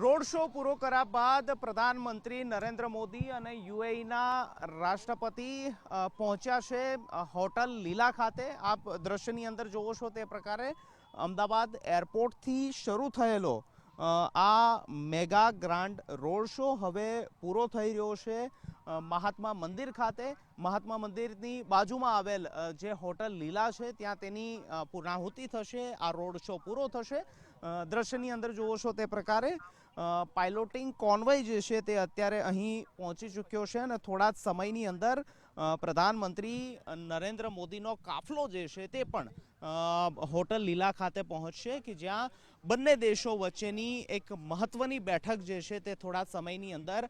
Road show પૂરો કર્યા બાદ પ્રધાનમંત્રી નરેન્દ્ર મોદી અને યુએઈના રાષ્ટ્રપતિ પહોંચ્યા છે હોટલ લીલા ખાતે. આપ દ્રશ્યની અંદર જોવો છો તે પ્રકારે અમદાવાદ એરપોર્ટથી શરૂ થયેલો આ મેગા ગ્રાન્ડ રોડ શો હવે પૂરો થઈ રહ્યો છે. મહાત્મા મંદિર ખાતે, મહાત્મા મંદિરની બાજુમાં આવેલ જે હોટલ લીલા છે, ત્યાં તેની પૂર્ણાહુતિ થશે, આ રોડ શો પૂરો થશે. દ્રશ્યની અંદર જુઓ છો તે પ્રકારે પાઇલોટિંગ કોન્વોય જે છે તે અત્યારે અહીં પહોંચી ચૂક્યો છે અને થોડા જ સમયની અંદર પ્રધાનમંત્રી નરેન્દ્ર મોદીનો કાફલો જે છે તે પણ હોટલ લીલા ખાતે પહોંચશે કે જ્યાં બંને દેશો વચ્ચેની એક મહત્વની બેઠક જે છે તે થોડા સમયની અંદર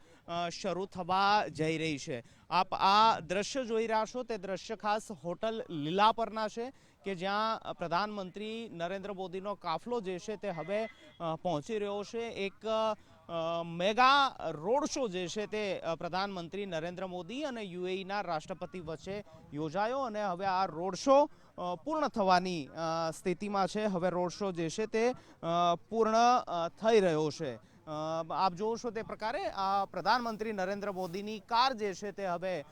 શરૂ થવા જઈ રહી છે. આપ આ દ્રશ્ય જોઈ રહ્યા છો તે દ્રશ્ય ખાસ હોટલ લીલા પરના છે કે જ્યાં પ્રધાનમંત્રી નરેન્દ્ર મોદીનો કાફલો જે છે તે હવે પહોંચી રહ્યો છે. એક મેગા રોડ શો જે છે તે પ્રધાનમંત્રી નરેન્દ્ર મોદી અને યુએઈના રાષ્ટ્રપતિ વચ્ચે યોજાયો અને હવે આ રોડ શો પૂર્ણ થવાની સ્થિતિમાં છે. હવે રોડ શો જે છે તે પૂર્ણ થઈ રહ્યો છે. આપ છો તે પ્રકારે આ પ્રધાનમંત્રી નરેન્દ્ર મોદીની કાર જે છે તે હવે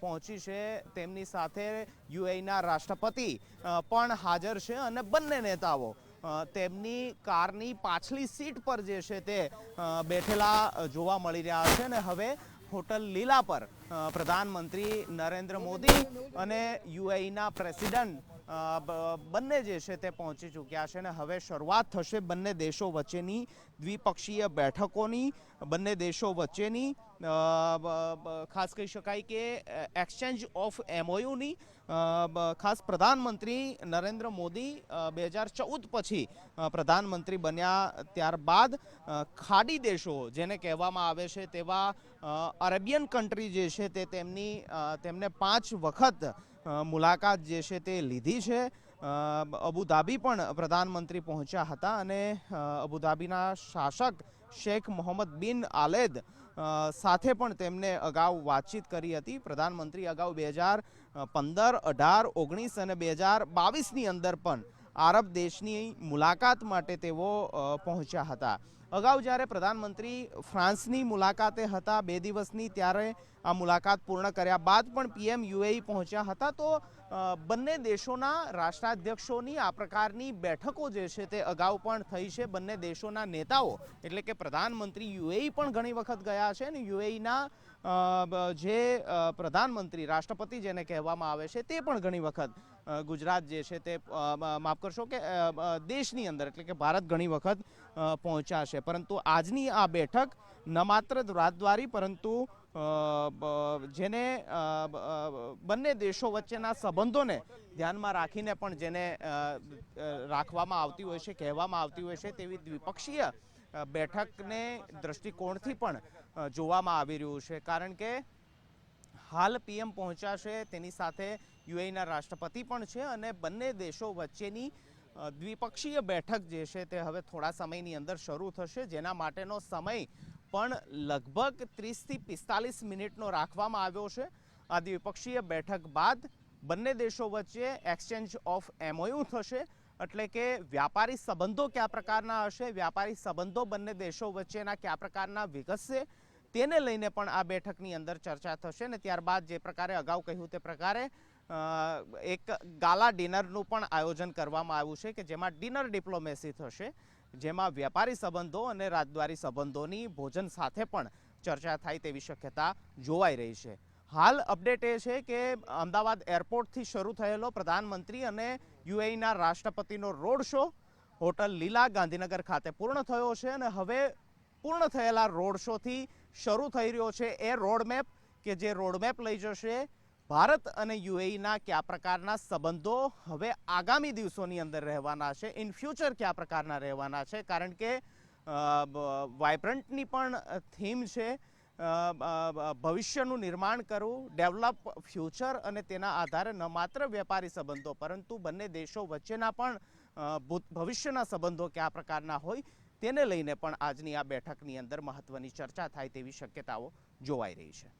પહોંચી છે તેમની સાથે યુએઈના રાષ્ટ્રપતિ પણ હાજર છે અને બંને નેતાઓ. તેમની કારની પાછલી સીટ પર જે છે તે બેઠેલા જોવા મળી રહ્યા છે અને હવે હોટલ લીલા પર પ્રધાનમંત્રી નરેન્દ્ર મોદી અને યુએઈના પ્રેસિડન્ટ બંને જે છે તે પહોંચી ચૂક્યા છે અને હવે શરૂઆત થશે બંને દેશો વચ્ચેની દ્વિપક્ષીય બેઠકોની, બંને દેશો વચ્ચેની ખાસ કહી શકાય કે એક્સચેન્જ ઓફ એમઓયુની ખાસ પ્રધાનમંત્રી નરેન્દ્ર મોદી બે હજાર ચૌદ પછી પ્રધાનમંત્રી બન્યા ત્યારબાદ ખાડી દેશો જેને કહેવામાં આવે છે તેવા અરેબિયન કન્ટ્રી જે છે તે તેમની તેમને પાંચ વખત મુલાકાત જે છે તે લીધી છે. અબુધાબી પણ પ્રધાનમંત્રી પહોંચ્યા હતા અને અબુધાબીના શાસક શેખ મોહમ્મદ બિન આલેદ સાથે પણ તેમને અગાઉ વાતચીત કરી હતી. પ્રધાનમંત્રી અગાઉ બે હજાર પંદર, અઢાર, ઓગણીસ અને બે હજાર બાવીસની અંદર પણ આરબ દેશની મુલાકાત માટે તેઓ પહોંચ્યા હતા. અગાઉ જ્યારે પ્રધાનમંત્રી ફ્રાન્સની મુલાકાતે હતા, બે દિવસની, ત્યારે આ મુલાકાત પૂર્ણ કર્યા બાદ પણ પીએમ યુએઈ પહોંચ્યા હતા. તો બંને દેશોના રાષ્ટ્રાધ્યક્ષોની આ પ્રકારની બેઠકો જે છે તે અગાઉ પણ થઈ છે. બંને દેશોના નેતાઓ, એટલે કે પ્રધાનમંત્રી યુએઈ પણ ઘણી વખત ગયા છે અને યુએઈના જે પ્રધાનમંત્રી, રાષ્ટ્રપતિ જેને કહેવામાં આવે છે તે પણ ઘણી વખત ગુજરાત જે છે તે માફ કરશો કે દેશની અંદર એટલે કે ભારત ઘણી વખત છે પરંતુ આજની આ બેઠક ન માત્ર રાજદ્વારી, પરંતુ જેને બંને દેશો વચ્ચેના સંબંધોને ધ્યાનમાં રાખીને પણ જેને રાખવામાં આવતી હોય છે, કહેવામાં આવતી હોય છે, તેવી દ્વિપક્ષીય બેઠકને દ્રષ્ટિકોણથી પણ જોવામાં આવી રહ્યું છે. કારણ કે હાલ પીએમ પહોંચ્યા તેની સાથે યુએઈના રાષ્ટ્રપતિ પણ છે અને બંને દેશો વચ્ચેની દ્વિપક્ષીય બેઠક જે છે તે હવે થોડા સમયની અંદર શરૂ થશે, જેના માટેનો સમય પણ લગભગ ત્રીસથી પિસ્તાલીસ મિનિટનો રાખવામાં આવ્યો છે. આ દ્વિપક્ષીય બેઠક બાદ બંને દેશો વચ્ચે એક્સચેન્જ ઓફ એમઓયુ થશે, એટલે કે વ્યાપારી સંબંધો કયા પ્રકારના હશે, વ્યાપારી સંબંધો બંને દેશો વચ્ચેના કયા પ્રકારના વિકસશે તેને લઈને પણ આ બેઠકની અંદર ચર્ચા થશે ને ત્યારબાદ જે પ્રકારે અગાઉ કહ્યું તે પ્રકારે એક ગાલા ડિનરનું પણ આયોજન કરવામાં આવ્યું છે કે જેમાં ડિનર ડિપ્લોમેસી થશે, જેમાં વ્યાપારી સંબંધો અને રાજદ્વારી સંબંધોની ભોજન સાથે પણ ચર્ચા થાય તેવી શક્યતા જોવાઈ રહી છે. હાલ અપડેટ એ છે કે અમદાવાદ એરપોર્ટથી શરૂ થયેલો પ્રધાનમંત્રી અને યુએઈના રાષ્ટ્રપતિનો road show hotel Leela Gandhinagar ખાતે પૂર્ણ થયો છે અને હવે પૂર્ણ થયેલા રોડ શોથી શરૂ થઈ રહ્યો છે એ રોડમેપ કે જે રોડમેપ લઈ જશે ભારત અને યુએઈના કયા પ્રકારના સંબંધો હવે આગામી દિવસોની અંદર રહેવાના છે ઇન ફ્યુચર કયા પ્રકારના રહેવાના છે, કારણ કે વાઇબ્રન્ટની પણ થીમ છે ભવિષ્યનું નિર્માણ કરવું ડેવલપ ફ્યુચર અને તેના આધારે ન માત્ર વેપારી સંબંધો પરંતુ બંને દેશો વચ્ચેના પણ ભવિષ્યના સંબંધો કયા પ્રકારના હોય તેને લઈને પણ આજની આ બેઠકની અંદર મહત્વની ચર્ચા થાય તેવી શક્યતાઓ જોવાઈ રહી છે.